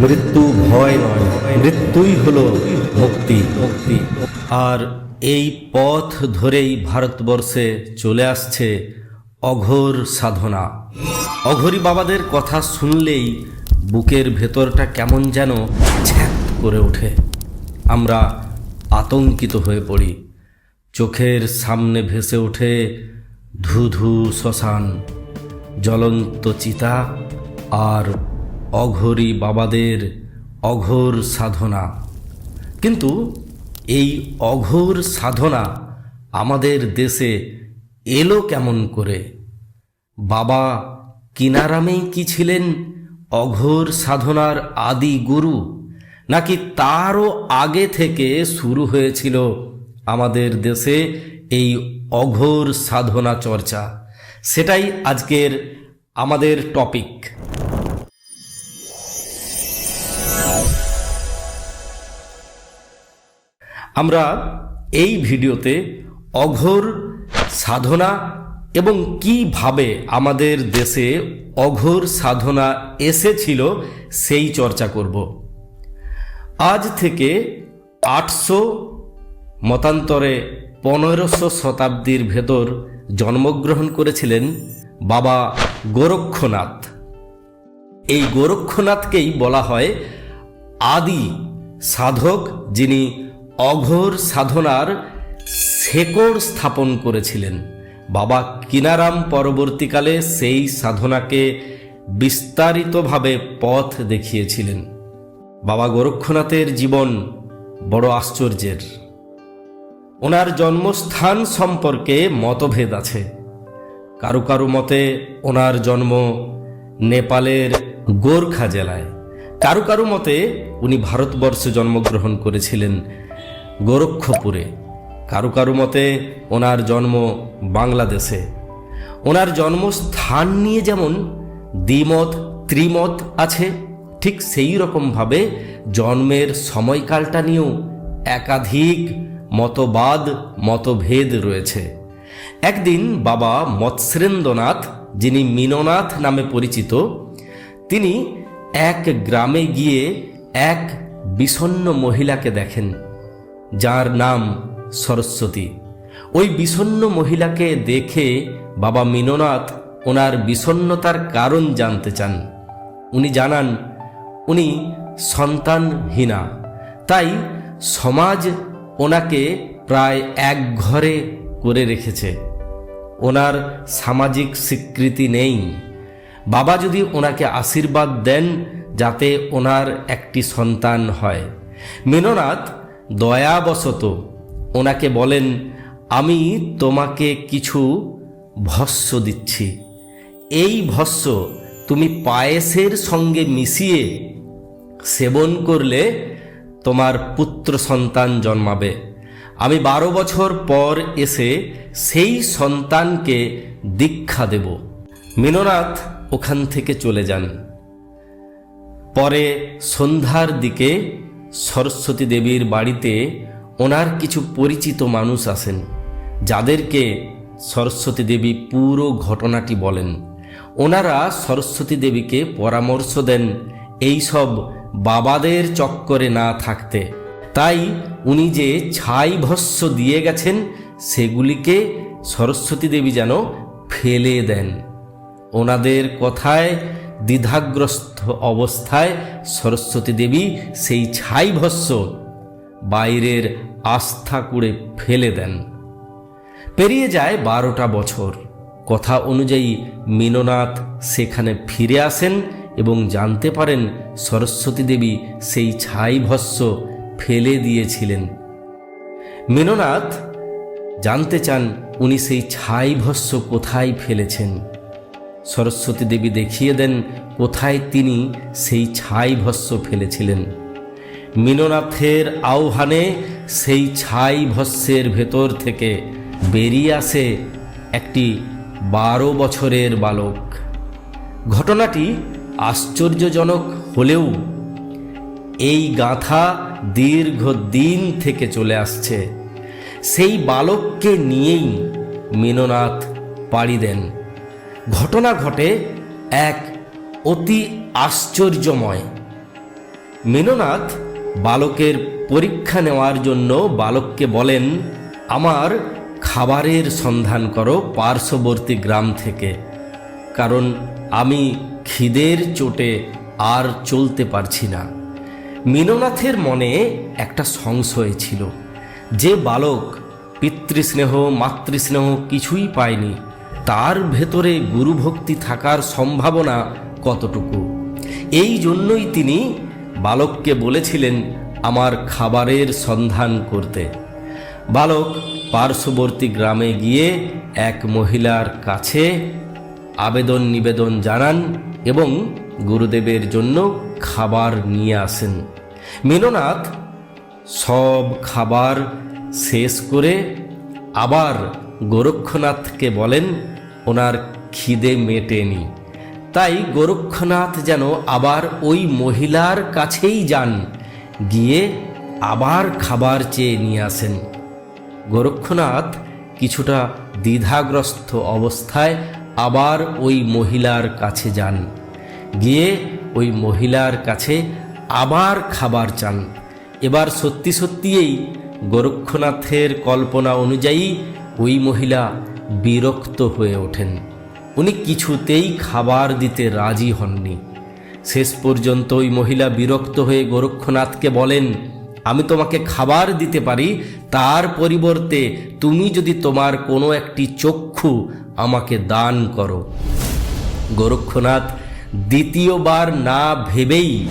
মৃত্যু ভয় নয়, মৃত্যুই হল মুক্তি। মুক্তি আর এই পথ ধরেই ভারতবর্ষে চলে আসছে অঘোর সাধনা। অঘোরী বাবাদের কথা শুনলেই বুকের ভেতরটা কেমন যেন ছ্যাক করে ওঠে। আমরা আতঙ্কিত হয়ে পড়ি। চোখের সামনে ভেসে ওঠে ধু ধু শ্মশান, জ্বলন্ত চিতা আর অঘোরী বাবাদের অঘোর সাধনা। কিন্তু এই অঘোর সাধনা আমাদের দেশে এলো কেমন করে? বাবা কিনারামেই কি ছিলেন অঘোর সাধনার আদি গুরু, নাকি তারও আগে থেকে শুরু হয়েছিল আমাদের দেশে এই অঘোর সাধনা চর্চা? সেটাই আজকের আমাদের টপিক। আমরা এই ভিডিওতে অঘোর সাধনা এবং কীভাবে আমাদের দেশে অঘোর সাধনা এসেছিল সেই চর্চা করব। আজ থেকে আটশো মতান্তরে পনেরোশো শতাব্দীর ভেতর জন্মগ্রহণ করেছিলেন বাবা গোরক্ষনাথ। এই গোরক্ষনাথকেই বলা হয় আদি সাধক যিনি অঘোর সাধনার শেকড় স্থাপন করেছিলেন। বাবা কিনারাম পরবর্তীকালে সেই সাধনাকে বিস্তারিতভাবে পথ দেখিয়েছিলেন। বাবা গোরক্ষনাথের জীবন বড় আশ্চর্যের। ওনার জন্মস্থান সম্পর্কে মতভেদ আছে। কারও কারও মতে ওনার জন্ম নেপালের গোর্খা জেলায়। কারও কারও মতে উনি ভারতবর্ষে জন্মগ্রহণ করেছিলেন গোরক্ষপুরে। কারু কারু মতে ওনার জন্ম বাংলাদেশে। ওনার জন্মস্থান নিয়ে যেমন দ্বিমত, ত্রিমত আছে, ঠিক সেই রকমভাবে জন্মের সময়কালটা নিয়েও একাধিক মতবাদ, মতভেদ রয়েছে। একদিন বাবা মৎস্রেন্দ্রনাথ, যিনি মিননাথ নামে পরিচিত, তিনি এক গ্রামে গিয়ে এক বিষণ্ন মহিলাকে দেখেন। যার নাম সরস্বতী। ওই বিষণ্ন মহিলাকে দেখে বাবা মিননাথ ওনার বিষণ্ণতার কারণ জানতে চান। উনি জানান, উনি সন্তানহীনা। তাই সমাজ ওনাকে প্রায় এক ঘরে করে রেখেছে। ওনার সামাজিক স্বীকৃতি নেই। বাবা যদি ওনাকে আশীর্বাদ দেন, যাতে ওনার একটি সন্তান হয়। মেননাথ দয়াবশত ওনাকে বলেন, আমি তোমাকে কিছু ভস্য দিচ্ছি। এই ভস্য তুমি পায়েসের সঙ্গে মিশিয়ে সেবন করলে তোমার পুত্র সন্তান জন্মাবে। আমি বারো বছর পর এসে সেই সন্তানকে দীক্ষা দেব। মিননাথ ওখান থেকে চলে যান। পরে সন্ধ্যার দিকে সরস্বতী দেবীর বাড়িতে ওনার কিছু পরিচিত মানুষ আসেন যাদেরকে সরস্বতী দেবী পুরো ঘটনাটি বলেন। ওনারা সরস্বতী দেবীকে পরামর্শ দেন এই সব বাবাদের চক্করে না থাকতে। তাই উনি যে ছাই ভস্য দিয়ে গেছেন, সেগুলিকে সরস্বতী দেবী যেন ফেলে দেন। ওনাদের কথায় দ্বিধাগ্রস্ত অবস্থায় সরস্বতী দেবী সেই ছাই ভস্য বাইরের আস্থা কুড়ে ফেলে দেন। পেরিয়ে যায় বারোটা বছর। কথা অনুযায়ী মিননাথ সেখানে ফিরে আসেন এবং জানতে পারেন সরস্বতী দেবী সেই ছাই ভস্য ফেলে দিয়েছিলেন। মিননাথ জানতে চান উনি সেই ছাই ভস্য কোথায় ফেলেছেন। সরস্বতী দেবী দেখিয়ে দেন কোথায় তিনি সেই ছাই ভস্য ফেলেছিলেন। মিননাথের আহ্বানে সেই ছাই ভস্যের ভেতর থেকে বেরিয়ে আসে একটি বারো বছরের বালক। ঘটনাটি আশ্চর্যজনক হলেও এই গাথা দীর্ঘ দিন থেকে চলে আসছে। সেই বালককে নিয়েই মিননাথ পাড়ি দেন। ঘটনা ঘটে এক অতি আশ্চর্যময়। মীননাথ বালকের পরীক্ষা নেওয়ার জন্য বালককে বলেন, আমার খাবারের সন্ধান করো পার্শ্ববর্তী গ্রাম থেকে, কারণ আমি খিদের চোটে আর চলতে পারছি না। মীননাথের মনে একটা সংশয় ছিল। যে বালক পিতৃস্নেহ, মাতৃস্নেহ কিছুই পায়নি তার ভেতরে গুরুভক্তি থাকার সম্ভাবনা কতটুকু? এই জন্যই তিনি বালককে বলেছিলেন আমার খাবারের সন্ধান করতে। বালক পার্শ্ববর্তী গ্রামে গিয়ে এক মহিলার কাছে আবেদন নিবেদন জানান এবং গুরুদেবের জন্য খাবার নিয়ে আসেন। মীননাথ সব খাবার শেষ করে আবার গোরক্ষনাথকে বলেন ওনার খিদে মেটেনি। তাই গোরক্ষনাথ যেন আবার ওই মহিলার কাছেই যান, গিয়ে আবার খাবার চেয়ে নিয়ে আসেন। গোরক্ষনাথ কিছুটা দ্বিধাগ্রস্ত অবস্থায় আবার ওই মহিলার কাছে যান। গিয়ে ওই মহিলার কাছে আবার খাবার চান। এবার সত্যি সত্যিই গোরক্ষনাথের কল্পনা অনুযায়ী ওই মহিলা বিরক্ত হয়ে ওঠেন। উনি কিছুতেই খাবার দিতে রাজি হননি। শেষ পর্যন্ত ওই মহিলা বিরক্ত হয়ে গোরক্ষনাথকে বলেন, আমি তোমাকে খাবার দিতে পারি, তার পরিবর্তে তুমি যদি তোমার কোনো একটি চক্ষু আমাকে দান করো। গোরক্ষনাথ দ্বিতীয়বার না ভেবেই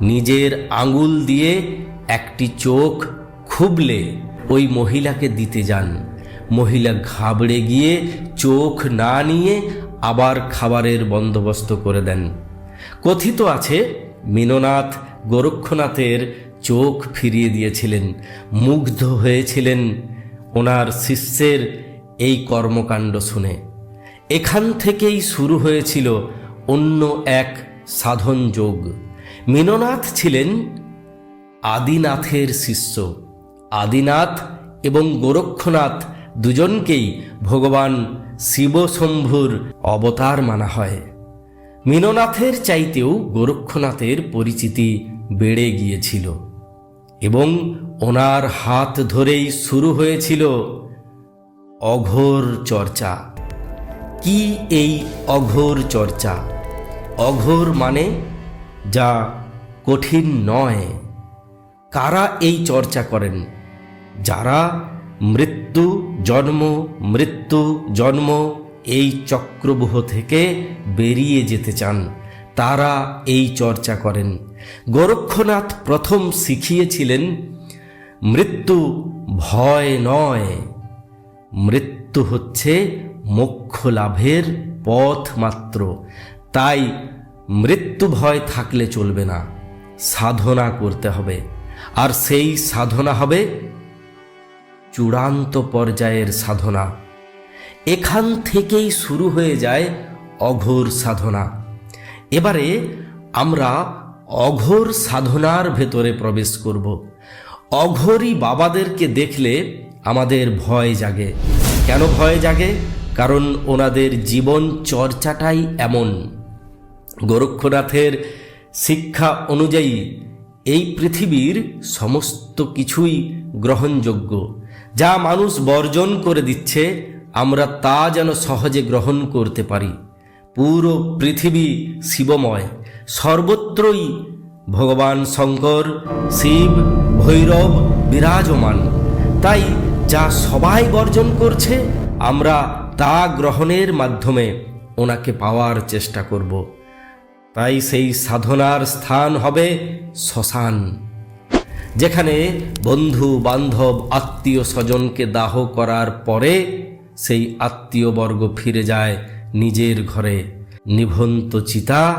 নিজের আঙুল দিয়ে একটি চোখ খুবলে ওই মহিলাকে দিতে যান। মহিলা ঘাবড়ে গিয়ে চোখ না নিয়ে আবার খাবারের বন্দোবস্ত করে দেন। কথিত আছে, মিননাথ গোরক্ষনাথের চোখ ফিরিয়ে দিয়েছিলেন, মুগ্ধ হয়েছিলেন ওনার শিষ্যের এই কর্মকাণ্ড শুনে। এখান থেকেই শুরু হয়েছিল অন্য এক সাধন যোগ। মীননাথ ছিলেন আদিনাথের শিষ্য। আদিনাথ এবং গোরক্ষনাথ দুজনকেই ভগবান শিবশম্ভুর অবতার মানা হয়। মীননাথের চাইতেও গোরক্ষনাথের পরিচিতি বেড়ে গিয়েছিল এবং ওনার হাত ধরেই শুরু হয়েছিল অঘোর চর্চা। কি এই অঘোর চর্চা? অঘোর মানে যা কঠিন নয়। কারা এই চর্চা করেন? যারা মৃত্যু, জন্ম মৃত্যু, জন্ম, এই চক্রবুহ থেকে বেরিয়ে যেতে চান। তারা এই চর্চা করেন। গোরক্ষনাথ প্রথম শিখিয়েছিলেন, মৃত্যু ভয় নয়, মৃত্যু হচ্ছে মোক্ষ লাভের পথ মাত্র। তাই মৃত্যু ভয় থাকলে চলবে না, সাধনা করতে হবে। আর সেই সাধনা হবে চূড়ান্ত পর্যায়ের সাধনা। এখান থেকেই শুরু হয়ে যায় অঘোর সাধনা। এবারে আমরা অঘোর সাধনার ভেতরে প্রবেশ করব। অঘোরী বাবাদেরকে দেখলে আমাদের ভয় জাগে। কেন ভয় জাগে? কারণ ওনাদের জীবন চর্চাটাই এমন। গোরক্ষনাথের শিক্ষা অনুযায়ী এই পৃথিবীর সমস্ত কিছুই গ্রহণযোগ্য। যা মানুষ বর্জন করে দিচ্ছে, আমরা তা যেন সহজে গ্রহণ করতে পারি। পুরো পৃথিবী শিবময়। সর্বত্রই ভগবান শঙ্কর, শিব, ভৈরব বিরাজমান। তাই যা সবাই বর্জন করছে, আমরা তা গ্রহণের মাধ্যমে ওনাকে পাওয়ার চেষ্টা করব। তাই সেই সাধনার স্থান হবে শ্মশান। যেখানে বন্ধু, বান্ধব, আত্মীয় স্বজনকে দাহ করার পরে সেই আত্মীয়বর্গ ফিরে যায় নিজের ঘরে। নিভন্ত চিতা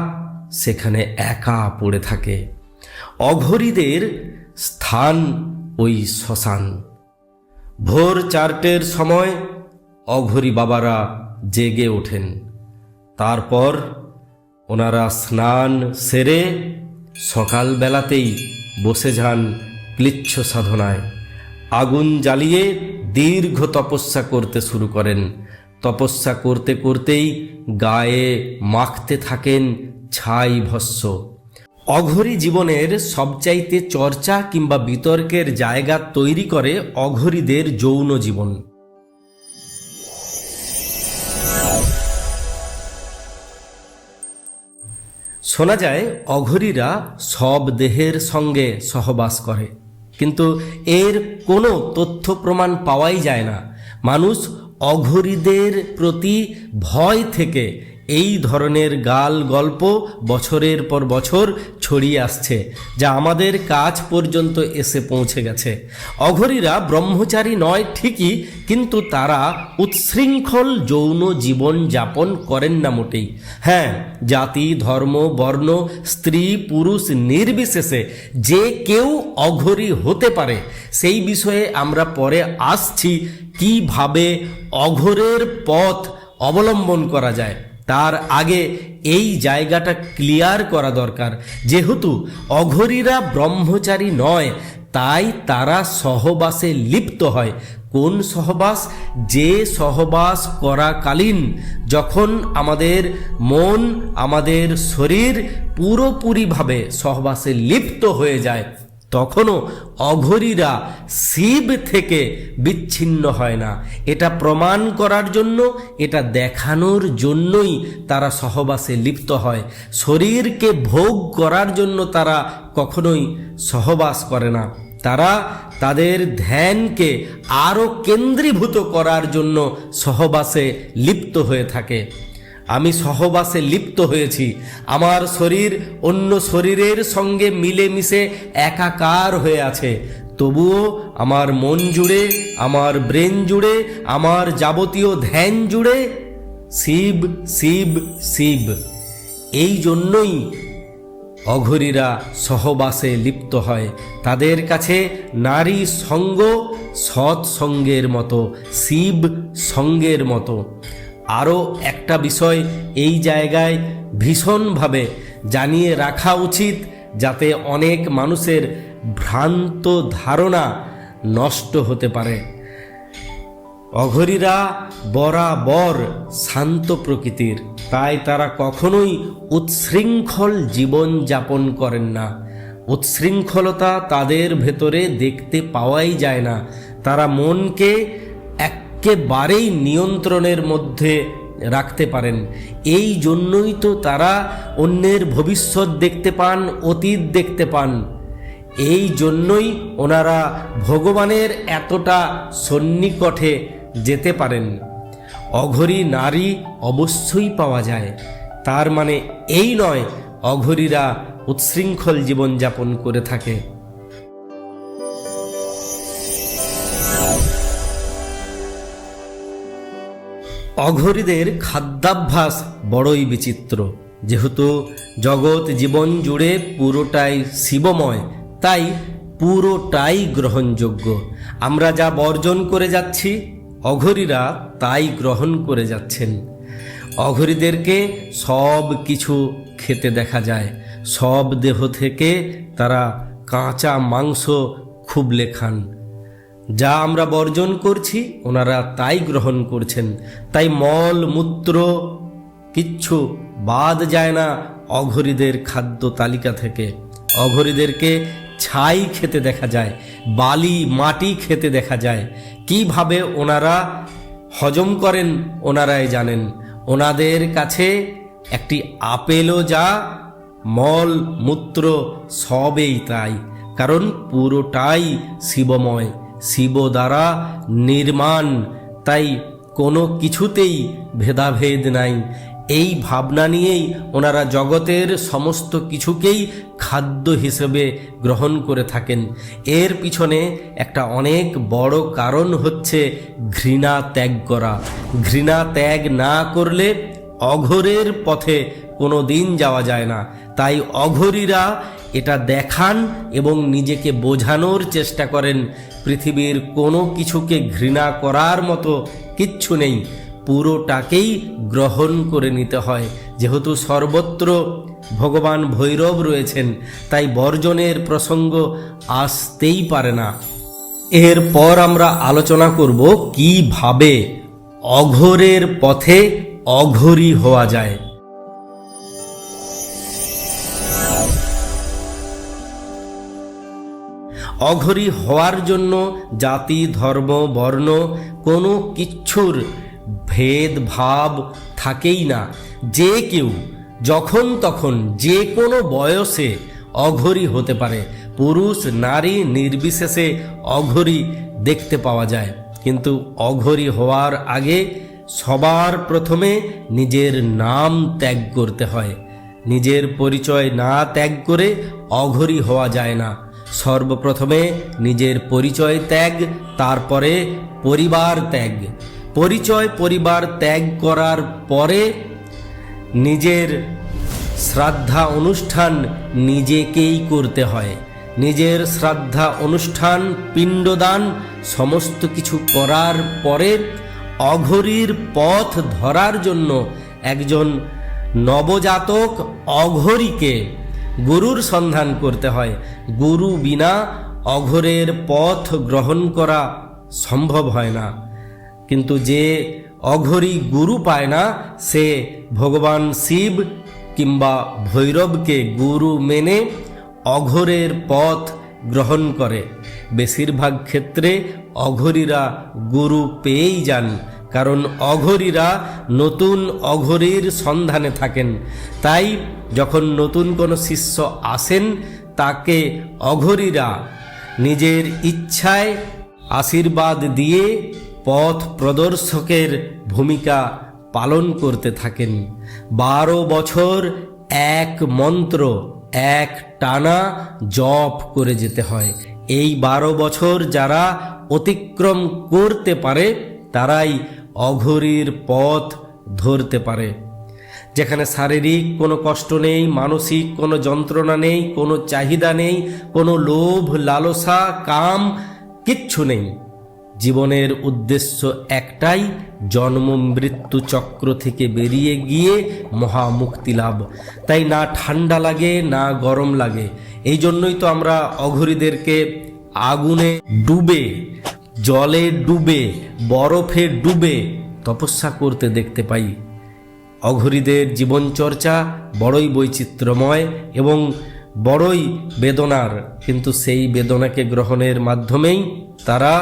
সেখানে একা পড়ে থাকে। অঘরীদের স্থান ওই শ্মশান। ভোর চারটের সময় অঘরী বাবারা জেগে ওঠেন। তারপর ওনারা স্নান সেরে সকালবেলাতেই বসে যান ক্লিচ্ছ সাধনায়। আগুন জ্বালিয়ে দীর্ঘ তপস্যা করতে শুরু করেন। তপস্যা করতে করতেই গায়ে মাখতে থাকেন ছাই ভস্য। অঘরী জীবনের সবচাইতে চর্চা কিংবা বিতর্কের জায়গা তৈরি করে অঘরীদের যৌন জীবন। শোনা যায়, অঘরীরা সব দেহের সঙ্গে সহবাস করে। কিন্তু এর কোনো তথ্য প্রমাণ পাওয়াই যায় না। মানুষ অঘরীদের প্রতি ভয় থেকে এই ধরনের গাল গল্প বছরের পর বছর ছড়িয়ে আসছে, যা আমাদের কাজ পর্যন্ত এসে পৌঁছে গেছে। অঘরীরা ব্রহ্মচারী নয় ঠিকই, কিন্তু তারা উচ্ছৃঙ্খল যৌন জীবন যাপন করেন না মোটেই। হ্যাঁ জাতি, ধর্ম, বর্ণ, স্ত্রী, পুরুষ নির্বিশেষে যে কেউ অঘরী হতে পারে, সেই বিষয়ে আমরা পরে আসছি কীভাবে অঘরের পথ অবলম্বন করা যায়। তার আগে এই জায়গাটা ক্লিয়ার করা দরকার। যেহেতু অঘরীরা ব্রহ্মচারী নয়, তাই তারা সহবাসে লিপ্ত হয়। কোন সহবাস? যে সহবাস করাকালীন যখন আমাদের মন, আমাদের শরীর পুরোপুরিভাবে সহবাসে লিপ্ত হয়ে যায় তখনও অঘরীরা শিব থেকে বিচ্ছিন্ন হয় না। এটা প্রমাণ করার জন্য, এটা দেখানোর জন্যই তারা সহবাসে লিপ্ত হয়। শরীরকে ভোগ করার জন্য তারা কখনোই সহবাস করে না। তারা তাদের ধ্যানকে আরও কেন্দ্রীভূত করার জন্য সহবাসে লিপ্ত হয়ে থাকে। আমি সহবাসে লিপ্ত হয়েছি। আমার শরীর অন্য শরীরের সঙ্গে মিলেমিশে একাকার হয়ে আছে। তবুও আমার মন জুড়ে, আমার ব্রেন জুড়ে, আমার যাবতীয় ধ্যান জুড়ে শিব শিব শিব। এই জন্যই অঘরীরা সহবাসে লিপ্ত হয়। তাদের কাছে নারী সঙ্গ, সৎসঙ্গের মতো, শিব সঙ্গের মতো। আরও একটা বিষয় এই জায়গায় ভীষণভাবে জানিয়ে রাখা উচিত যাতে অনেক মানুষের ভ্রান্ত ধারণা নষ্ট হতে পারে। অঘরীরা বরাবর শান্ত প্রকৃতির, তাই তারা কখনোই উচ্ছৃঙ্খল জীবন যাপন করেন না। উচ্ছৃঙ্খলতা তাদের ভেতরে দেখতে পাওয়াই যায় না। তারা মনকে একেবারেই নিয়ন্ত্রণের মধ্যে রাখতে পারেন। এই জন্যই তো তারা অন্যের ভবিষ্যৎ দেখতে পান, অতীত দেখতে পান। এই জন্যই ওনারা ভগবানের এতটা সন্নিকটে যেতে পারেন। অঘরী নারী অবশ্যই পাওয়া যায়। তার মানে এই নয়, অঘরীরা উচ্ছৃঙ্খল জীবনযাপন করে থাকে। অঘরীদের খাদ্যাভ্যাস বড়ই বিচিত্র। যেহেতু জগৎ জীবন জুড়ে পুরোটাই শিবময়, তাই পুরোটাই গ্রহণযোগ্য। আমরা যা বর্জন করে যাচ্ছি, অঘরীরা তাই গ্রহণ করে যাচ্ছেন। অঘরীদেরকে সব কিছু খেতে দেখা যায়। সব দেহ থেকে তারা কাঁচা মাংস খুবলে খান। যা আমরা বর্জন করছি, ওনারা তাই গ্রহণ করছেন। তাই মল, মূত্র, কিচ্ছু বাদ যায় না অঘরীদের খাদ্য তালিকা থেকে। অঘরীদেরকে ছাই খেতে দেখা যায়, বালি, মাটি খেতে দেখা যায়। কীভাবে ওনারা হজম করেন, ওনারাই জানেন। ওনাদের কাছে একটি আপেলও যা মল, মূত্র সবেই তাই, কারণ পুরোটাই শিবময়। শিব দ্বারা নির্মাণ। তাই কোনো কিছুতেই ভেদাভেদ নাই। এই ভাবনা নিয়েই ওনারা জগতের সমস্ত কিছুকেই খাদ্য হিসেবে গ্রহণ করে থাকেন। এর পিছনে একটা অনেক বড় কারণ হচ্ছে ঘৃণা ত্যাগ করা। ঘৃণা ত্যাগ না করলে অঘরের পথে কোনো দিন যাওয়া যায় না। তাই অঘরীরা এটা দেখান এবং নিজেকে বোঝানোর চেষ্টা করেন। পৃথিবীর কোনো কিছুকে ঘৃণা করার মতো কিচ্ছু নেই। পুরোটাকেই গ্রহণ করে নিতে হয়। যেহেতু সর্বত্র ভগবান ভৈরব রয়েছেন, তাই বর্জনের প্রসঙ্গ আসতেই পারে না। এরপর আমরা আলোচনা করব কীভাবে অঘরের পথে অঘরী হওয়া যায়। অঘরী হওয়ার জন্য জাতি, ধর্ম, বর্ণ কোনো কিচ্ছুর ভেদভাব থাকেই না। যে কেউ যখন তখন যে কোনো বয়সে অঘরী হতে পারে। পুরুষ, নারী নির্বিশেষে অঘরী দেখতে পাওয়া যায়। কিন্তু অঘরী হওয়ার আগে সবার প্রথমে নিজের নাম ত্যাগ করতে হয়। নিজের পরিচয় না ত্যাগ করে অঘরী হওয়া যায় না। সর্বপ্রথমে নিজের পরিচয় ত্যাগ, তারপরে পরিবার ত্যাগ। পরিচয়, পরিবার ত্যাগ করার পরে নিজের শ্রাদ্ধা অনুষ্ঠান নিজেকেই করতে হয়। নিজের শ্রাদ্ধা অনুষ্ঠান, পিণ্ডদান, সমস্ত কিছু করার পরে অঘরীর পথ ধরার জন্য একজন নবজাতক অঘরীকে গুরুর সন্ধান করতে হয়। গুরু বিনা অঘরের পথ গ্রহণ করা সম্ভব হয় না। কিন্তু যে অঘরী গুরু পায় না, সে ভগবান শিব কিংবা ভৈরবকে গুরু মেনে অঘরের পথ গ্রহণ করে। বেশিরভাগ ক্ষেত্রে অঘরীরা গুরু পেয়েই যান। কারণ অঘরীরা নতুন অঘরীর সন্ধানে থাকেন। তাই যখন নতুন কোনো শিষ্য আসেন, তাকে অঘরীরা নিজের ইচ্ছায় আশীর্বাদ দিয়ে পথ প্রদর্শকের ভূমিকা পালন করতে থাকেন। বারো বছর এক মন্ত্র, এক টানা জপ করে যেতে হয়। এই বারো বছর যারা অতিক্রম করতে পারে, তারাই অঘরীর পথ ধরতে পারে। যেখানে শারীরিক কোনো কষ্ট নেই, মানসিক কোনো যন্ত্রণা নেই, কোনো চাহিদা নেই, কোনো লোভ, লালসা, কাম কিচ্ছু নেই। জীবনের উদ্দেশ্য একটাই, জন্ম, মৃত্যু চক্র থেকে বেরিয়ে গিয়ে মহামুক্তি লাভ। তাই না ঠান্ডা লাগে, না গরম লাগে। এই জন্যই তো আমরা অঘরীদেরকে আগুনে ডুবে জলে ডুবে, বরফে ডুবে তপস্যা করতে দেখতে পাই। অঘরীদের জীবনচর্চা বড়ই বৈচিত্র্যময় এবং বড়ই বেদনার, কিন্তু সেই বেদনাকে গ্রহণের মাধ্যমেই তারা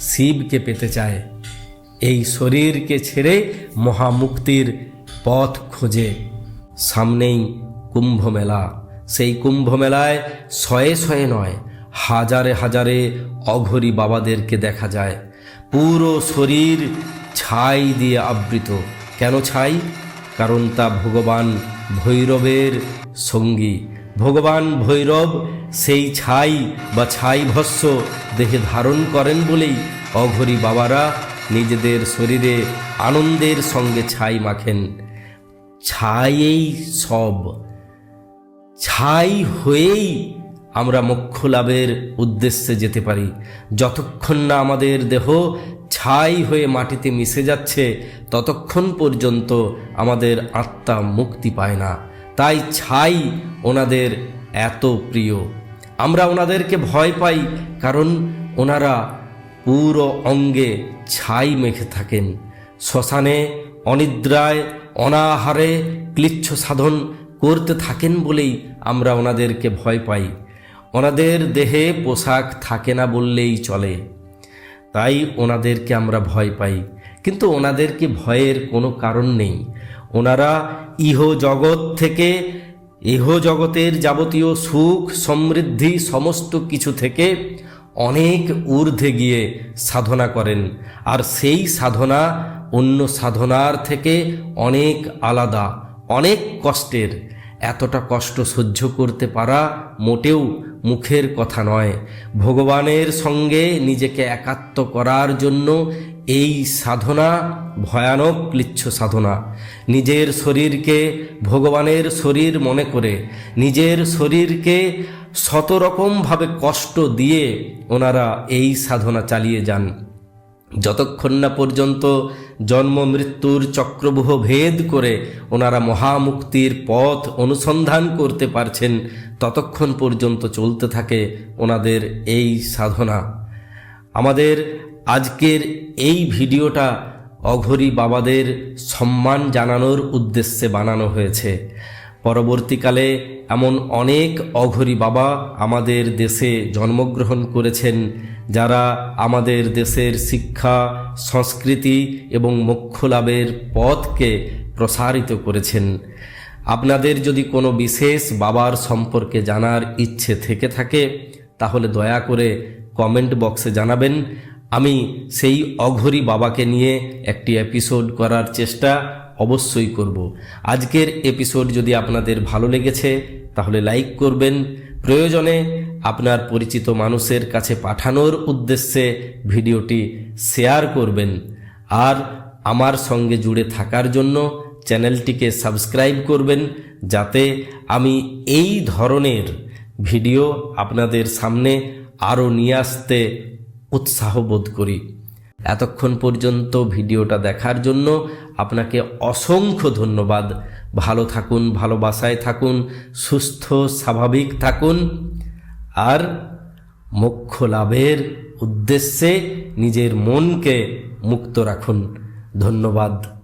শিবকে পেতে চায়। এই শরীরকে ছেড়ে মহামুক্তির পথ খোঁজে। সামনেই কুম্ভ মেলা সেই কুম্ভ মেলায় শয়ে শয়ে নয় হাজারে হাজারে অঘরী বাবাদেরকে দেখা যায়। পুরো শরীর ছাই দিয়ে আবৃত। কেন ছাই? কারণ তা ভগবান ভৈরবের সঙ্গী। ভগবান ভৈরব সেই ছাই বা ছাই ভস্য দেহে ধারণ করেন বলেই অঘরী বাবারা নিজেদের শরীরে আনন্দের সঙ্গে ছাই মাখেন। ছাইয়েই সব। ছাই হয়েই আমরা মোক্ষ লাভের উদ্দেশ্যে যেতে পারি। যতক্ষণ না আমাদের দেহ ছাই হয়ে মাটিতে মিশে যাচ্ছে, ততক্ষণ পর্যন্ত আমাদের আত্মা মুক্তি পায় না। তাই ছাই ওনাদের এত প্রিয়। আমরা ওনাদেরকে ভয় পাই কারণ ওনারা পুরো অঙ্গে ছাই মেখে থাকেন। শ্মশানে অনিদ্রায়, অনাহারে ক্লিচ্ছ সাধন করতে থাকেন বলেই আমরা ওনাদেরকে ভয় পাই। ওনাদের দেহে পোশাক থাকে না বললেই চলে। তাই ওনাদেরকে আমরা ভয় পাই। কিন্তু ওনাদেরকে ভয়ের কোনো কারণ নেই। ওনারা ইহ জগৎ থেকে ইহ জগতের যাবতীয় সুখ, সমৃদ্ধি, সমস্ত কিছু থেকে অনেক ঊর্ধ্বে গিয়ে সাধনা করেন। আর সেই সাধনা অন্য সাধনার থেকে অনেক আলাদা, অনেক কষ্টের। এতটা কষ্ট সহ্য করতে পারা মোটেও মুখের কথা নয়। ভগবানের সঙ্গে নিজেকে একাত্ম করার জন্য এই সাধনা ভয়ানক ক্লিচ্ছ সাধনা। নিজের শরীরকে ভগবানের শরীর মনে করে, নিজের শরীরকে শত রকমভাবে কষ্ট দিয়ে ওনারা এই সাধনা চালিয়ে যান। যতক্ষণ না পর্যন্ত জন্ম, মৃত্যুর চক্রবুহ ভেদ করে ওনারা মহামুক্তির পথ অনুসন্ধান করতে পারছেন, ততক্ষণ পর্যন্ত চলতে থাকে ওনাদের এই সাধনা। আমাদের আজকের এই ভিডিওটা অঘরী বাবাদের সম্মান জানানোর উদ্দেশ্যে বানানো হয়েছে। পরবর্তীকালে এমন অনেক অঘরী বাবা আমাদের দেশে জন্মগ্রহণ করেছেন, যারা আমাদের দেশের শিক্ষা, সংস্কৃতি এবং মোক্ষ লাভের পথকে প্রসারিত করেছেন। আপনাদের যদি কোনো বিশেষ বাবার সম্পর্কে জানার ইচ্ছে থেকে থাকে, তাহলে দয়া করে কমেন্ট বক্সে জানাবেন। আমি সেই অঘরী বাবাকে নিয়ে একটি এপিসোড করার চেষ্টা অবশ্যই করব। আজকের এপিসোড যদি আপনাদের ভালো লেগেছে, তাহলে লাইক করবেন। প্রয়োজনে আপনার পরিচিত মানুষের কাছে পাঠানোর উদ্দেশ্যে ভিডিওটি শেয়ার করবেন। আর আমার সঙ্গে জুড়ে থাকার জন্য চ্যানেলটিকে সাবস্ক্রাইব করবেন, যাতে আমি এই ধরনের ভিডিও আপনাদের সামনে আরও নিয়ে আসতে উৎসাহ বোধ করি। এতক্ষণ পর্যন্ত ভিডিওটা দেখার জন্য আপনাকে অসংখ্য ধন্যবাদ। ভালো থাকুন, ভালোবাসায় থাকুন, সুস্থ, স্বাভাবিক থাকুন। আর মোক্ষ লাভের উদ্দেশ্যে নিজের মনকে মুক্ত রাখুন। ধন্যবাদ।